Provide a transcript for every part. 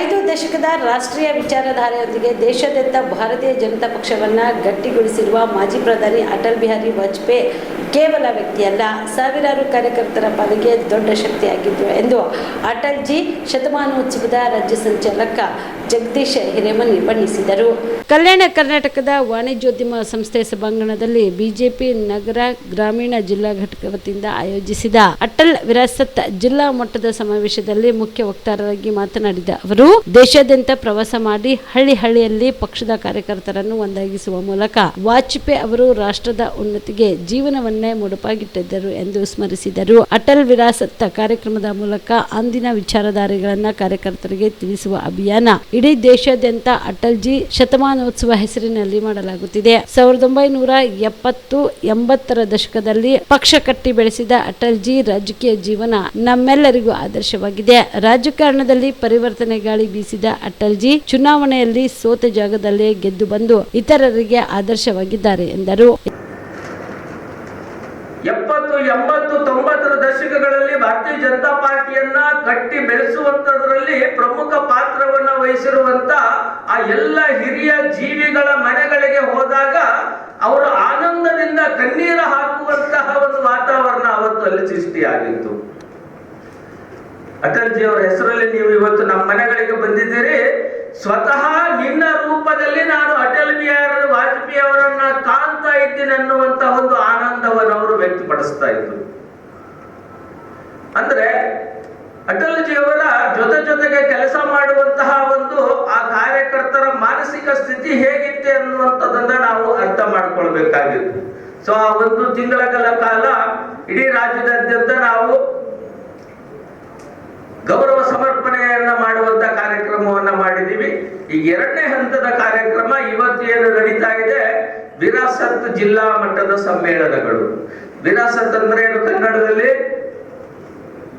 ಐದು ದಶಕದ ರಾಷ್ಟ್ರೀಯ ವಿಚಾರಧಾರೆಯೊಂದಿಗೆ ದೇಶಾದ್ಯಂತ ಭಾರತೀಯ ಜನತಾ ಪಕ್ಷವನ್ನು ಗಟ್ಟಿಗೊಳಿಸಿರುವ ಮಾಜಿ ಪ್ರಧಾನಿ ಅಟಲ್ ಬಿಹಾರಿ ವಾಜಪೇಯಿ ಕೇವಲ ವ್ಯಕ್ತಿಯಲ್ಲ, ಸಾವಿರಾರು ಕಾರ್ಯಕರ್ತರ ಪಾಲಿಗೆ ದೊಡ್ಡ ಶಕ್ತಿಯಾಗಿದ್ದರು ಎಂದು ಅಟಲ್ಜಿ ಶತಮಾನೋತ್ಸವದ ರಾಜ್ಯ ಸಂಚಾಲಕ ಜಗದೀಶ್ ಹಿರೇಮನಿ ಬಣ್ಣಿಸಿದರು. ಕಲ್ಯಾಣ ಕರ್ನಾಟಕದ ವಾಣಿಜ್ಯೋದ್ಯಮ ಸಂಸ್ಥೆ ಸಭಾಂಗಣದಲ್ಲಿ ಬಿಜೆಪಿ ನಗರ ಗ್ರಾಮೀಣ ಜಿಲ್ಲಾ ಘಟಕ ವತಿಯಿಂದ ಆಯೋಜಿಸಿದ ಅಟಲ್ ವಿರಾಸತ್ ಜಿಲ್ಲಾ ಮಟ್ಟದ ಸಮಾವೇಶದಲ್ಲಿ ಮುಖ್ಯ ವಕ್ತಾರರಾಗಿ ಮಾತನಾಡಿದ ಅವರು ದೇಶಾದ್ಯಂತ ಪ್ರವಾಸ ಮಾಡಿ ಹಳ್ಳಿ ಹಳ್ಳಿಯಲ್ಲಿ ಪಕ್ಷದ ಕಾರ್ಯಕರ್ತರನ್ನು ಒಂದಾಗಿಸುವ ಮೂಲಕ ವಾಜಪೇಯಿ ಅವರು ರಾಷ್ಟ್ರದ ಉನ್ನತಿಗೆ ಜೀವನವನ್ನೇ ಮುಡುಪಾಗಿಟ್ಟಿದ್ದರು ಎಂದು ಸ್ಮರಿಸಿದರು. ಅಟಲ್ ವಿರಾಸತ್ತ ಕಾರ್ಯಕ್ರಮದ ಮೂಲಕ ಅಂದಿನ ವಿಚಾರಧಾರೆಗಳನ್ನ ಕಾರ್ಯಕರ್ತರಿಗೆ ತಿಳಿಸುವ ಅಭಿಯಾನ ಇಡೀ ದೇಶಾದ್ಯಂತ ಅಟಲ್ಜಿ ಶತಮಾನೋತ್ಸವ ಹೆಸರಿನಲ್ಲಿ ಮಾಡಲಾಗುತ್ತಿದೆ. ಸಾವಿರದ ಒಂಬೈನೂರ ಎಪ್ಪತ್ತು ಎಂಬತ್ತರ ದಶಕದಲ್ಲಿ ಪಕ್ಷ ಕಟ್ಟಿ ಬೆಳೆಸಿದ ಅಟಲ್ಜಿ ರಾಜಕೀಯ ಜೀವನ ನಮ್ಮೆಲ್ಲರಿಗೂ ಆದರ್ಶವಾಗಿದೆ. ರಾಜಕಾರಣದಲ್ಲಿ ಪರಿವರ್ತನೆ ಗಾಳಿ ಬೀಸಿದ ಅಟಲ್ಜಿ ಚುನಾವಣೆಯಲ್ಲಿ ಸೋತ ಜಾಗದಲ್ಲೇ ಗೆದ್ದು ಬಂದು ಇತರರಿಗೆ ಆದರ್ಶವಾಗಿದ್ದಾರೆ ಎಂದರು. ಎಪ್ಪತ್ತು, ಎಂಬತ್ತು, ತೊಂಬತ್ತರ ದಶಕಗಳಲ್ಲಿ ಭಾರತೀಯ ಜನತಾ ಪಾರ್ಟಿಯನ್ನ ಕಟ್ಟಿ ಬೆಳೆಸುವಂತದ್ರಲ್ಲಿ ಪ್ರಮುಖ ಪಾತ್ರವನ್ನ ವಹಿಸಿರುವಂತ ಆ ಎಲ್ಲ ಹಿರಿಯ ಜೀವಿಗಳ ಮನೆಗಳಿಗೆ ಹೋದಾಗ ಅವರು ಆನಂದದಿಂದ ಕಣ್ಣೀರು ಹಾಕುವಂತಹ ಒಂದು ವಾತಾವರಣ ಅವತ್ತು ಅಲ್ಲಿ ಸೃಷ್ಟಿಯಾಗಿತ್ತು. ಅಟಲ್ಜಿ ಅವರ ಹೆಸರಲ್ಲಿ ನೀವು ಇವತ್ತು ನಮ್ಮ ಮನೆಗಳಿಗೆ ಬಂದಿದ್ದೀರಿ. ಸ್ವತಃ ನಿನ್ನ ರೂಪದಲ್ಲಿ ನಾನು ಅಟಲ್ ಬಿಹಾರಿ ವಾಜಪೇಯಿ ಅವರನ್ನ ಕಾಣ್ತಾ ಇದ್ದೀನಿ ಅನ್ನುವಂತ ಒಂದು ಆನಂದವನ್ನು ಅವರು ವ್ಯಕ್ತಪಡಿಸ್ತಾ ಇದ್ರು. ಅಂದ್ರೆ ಅಟಲ್ಜಿ ಅವರ ಜೊತೆ ಜೊತೆಗೆ ಕೆಲಸ ಮಾಡುವಂತಹ ಒಂದು ಆ ಕಾರ್ಯಕರ್ತರ ಮಾನಸಿಕ ಸ್ಥಿತಿ ಹೇಗಿತ್ತೆ ಅನ್ನುವಂಥದ್ದನ್ನ ನಾವು ಅರ್ಥ ಮಾಡ್ಕೊಳ್ಬೇಕಾಗಿತ್ತು. ಸೊ ಆ ಒಂದು ತಿಂಗಳ ಕಾಲ ಇಡೀ ರಾಜ್ಯದಾದ್ಯಂತ ಈಗ ಎರಡನೇ ಹಂತದ ಕಾರ್ಯಕ್ರಮ ಇವತ್ತು ಏನು ನಡೀತಾ ಇದೆ? ವಿರಾಸತ್ ಜಿಲ್ಲಾ ಮಟ್ಟದ ಸಮ್ಮೇಳನಗಳು. ವಿರಾಸತ್ ಅಂದ್ರೆ ಏನು ಕನ್ನಡದಲ್ಲಿ?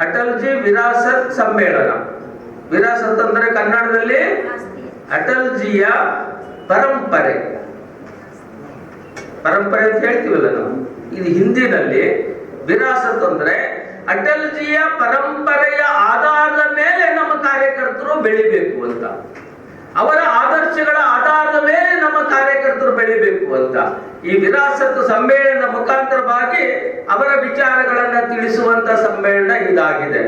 ಅಟಲ್ಜಿ ವಿರಾಸತ್ ಸಮ್ಮೇಳನ. ವಿರಾಸತ್ ಅಂದ್ರೆ ಕನ್ನಡದಲ್ಲಿ? ಅಟಲ್ಜಿಯ ಪರಂಪರೆ. ಪರಂಪರೆ ಅಂತ ಹೇಳ್ತೀವಲ್ಲ ನಾವು? ಇದು ಹಿಂದಿನಲ್ಲಿ ವಿರಾಸತ್ ಅಂದ್ರೆ ಅಟಲ್ಜಿಯ ಪರಂಪರೆಯ ಆಧಾರದ ಮೇಲೆ ನಮ್ಮ ಕಾರ್ಯಕರ್ತರು ಬೆಳಿಬೇಕು ಅಂತ. ಅವರ ಆದರ್ಶಗಳ ಆಧಾರದ ಮೇಲೆ ನಮ್ಮ ಕಾರ್ಯಕರ್ತರು ಬೆಳಿಬೇಕು ಅಂತ. ಈ ವಿರಾಸತ್ ಸಮ್ಮೇಳನದ ಮುಖಾಂತರವಾಗಿ ಅವರ ವಿಚಾರಗಳನ್ನ ತಿಳಿಸುವಂತ ಸಮ್ಮೇಳನ ಇದಾಗಿದೆ.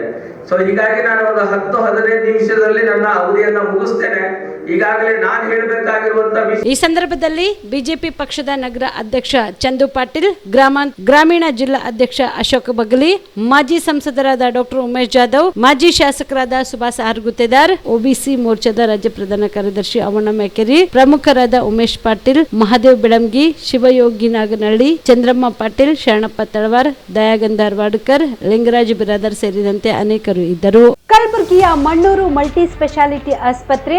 ಸೊ ಹೀಗಾಗಿ ನಾನು ಒಂದು ಹತ್ತು, ಹದಿನೈದು ನಿಮಿಷದಲ್ಲಿ ನನ್ನ ಅವಧಿಯನ್ನ ಮುಗಿಸ್ತೇನೆ. ಈಗಾಗಲೇ ನಾನು ಹೇಳಬೇಕಾಗಿರುವಂತ ಈ ಸಂದರ್ಭದಲ್ಲಿ ಬಿಜೆಪಿ ಪಕ್ಷದ ನಗರ ಅಧ್ಯಕ್ಷ ಚಂದು ಪಾಟೀಲ್ ಗ್ರಾಮ ಗ್ರಾಮೀಣ ಜಿಲ್ಲಾ ಅಧ್ಯಕ್ಷ ಅಶೋಕ್ ಬಗಲಿ ಮಾಜಿ ಸಂಸದರಾದ ಡಾಕ್ಟರ್ ಉಮೇಶ್ ಜಾಧವ್ ಮಾಜಿ ಶಾಸಕರಾದ ಸುಭಾಷ್ ಆರ್ ಗುತ್ತೇದಾರ್ ಒಬಿಸಿ ಮೋರ್ಚಾದ ರಾಜ್ಯ ಪ್ರಧಾನ ಕಾರ್ಯದರ್ಶಿ ಅವಣ್ಣ ಮೇಕೆರಿ ಪ್ರಮುಖರಾದ ಉಮೇಶ್ ಪಾಟೀಲ್ ಮಹಾದೇವ್ ಬೆಳಂಗಿ ಶಿವಯೋಗಿ ನಾಗನಹಳ್ಳಿ ಚಂದ್ರಮ್ಮ ಪಾಟೀಲ್ ಶರಣಪ್ಪ ತಳವಾರ್ ದಯಾಗಂಧಾರ್ ವಾಡ್ಕರ್ ಲಿಂಗರಾಜ್ ಬಿರಾದರ್ ಸೇರಿದಂತೆ ಅನೇಕರು ಇದ್ದರು. ಕಲಬುರಗಿಯ ಮಣ್ಣೂರು ಮಲ್ಟಿ ಸ್ಪೆಷಾಲಿಟಿ ಆಸ್ಪತ್ರೆ